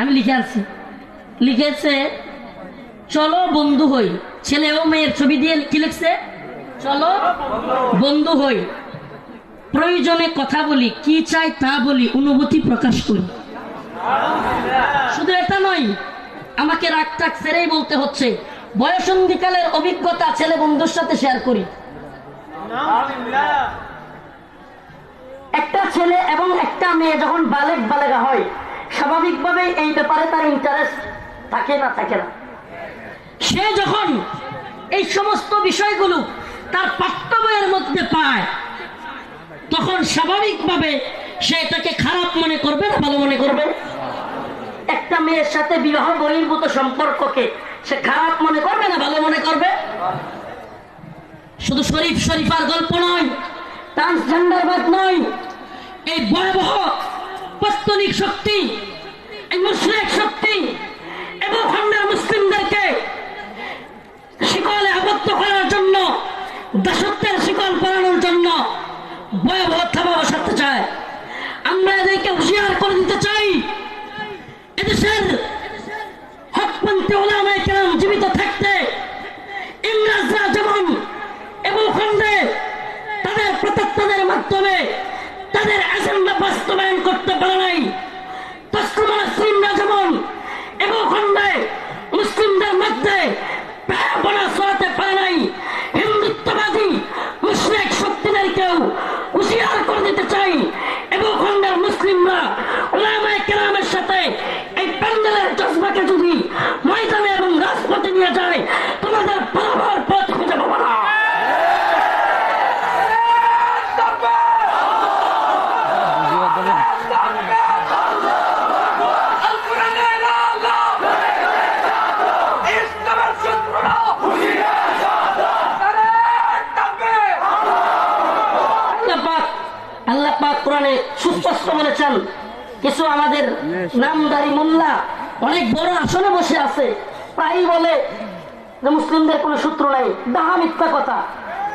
আমি লিখে আনছি। লিখেছে, চলো বন্ধু হই। ছেলে ও মেয়ের ছবি দিয়ে কি লিখছে? চলো বন্ধু হই। প্রয়োজনে কথা বলি, কি চাই তা বলি, অনুভূতি প্রকাশ করি। শুধু এটা নয়, আমাকে রাগ টাক ছেড়েই বলতে হচ্ছে, বয়সন্ধিকালের অভিজ্ঞতা ছেলে বন্ধুর সাথে শেয়ার করি। একটা ছেলে এবং একটা মেয়ে যখন বালেক বালেগা হয় এই ব্যাপারে তার ইন্টারেস্ট থাকে না থাকে না। সে যখন এই সমস্ত বিষয়গুলো তার পাঠ্য বইয়ের মধ্যে পায়, তখন স্বাভাবিকভাবে সে এটাকে খারাপ মনে করবে না, ভালো মনে করবে? একটা মেয়ের সাথে বিবাহ বহির্ভূত সম্পর্ককে সে খারাপ মনে করবে না, ভালো মনে করবে? শুধু শরীফ শরীফার গল্প নয় ট্রান্সজেন্ডারবাদ নয়, এই ভয়াবহ পস্তনিক শক্তি এই মুসলিক শক্তি এবং খণ্ডের মুসলিমদেরকে শিকলে আবদ্ধ করার জন্য, দাসত্বের শিকল পরানোর জন্য ভয়াবহ থাবা বসাতে চায় আমরা এদেরকে হুঁশিয়ার করে দিতে চাই। এদেশের হকপন্থী ওলামায় কেরাম জীবিত থাকতে ইংরেজরা যেমন এবং খণ্ডে তাদের প্রত্যেকের মাধ্যমে তাদের এজেন্ডা বাস্তবায়ন করতে পারে নাই তসলিমা মুসলিমরা মুসলিমদের মধ্যে প্রেরণা ছড়াতে পারে নাই। হিন্দুত্ববাদী মুসলিক শক্তিদেরকেও হুশিয়ার করে দিতে চাই। এবং খণ্ডের মুসলিমরা ওলামায়ে কোরআনে সুস্পষ্ট বলেছেন, কিছু আমাদের নামদারি মোল্লা অনেক বড় আসনে বসে আছে প্রায়ই বলে যে মুসলিমদের কোনো সূত্র নাই দাহা মিথ্যা কথা।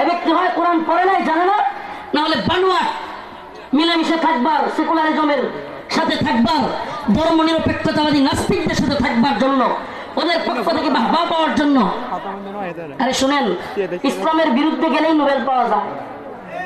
এ ব্যক্তি হয় কোরআন পড়ে নাই, জানে না না হলে বানুয়া মিলেমিশে থাকবার, সেকুলারিজমের সাথে থাকবার ধর্ম নিরপেক্ষতাবাদী নাস্তিকদের সাথে থাকবার জন্য, ওদের পক্ষ থেকে বাহবা পাওয়ার জন্য। আরে শুনেন, ইসলামের বিরুদ্ধে গেলেই নোবেল পাওয়া যায়।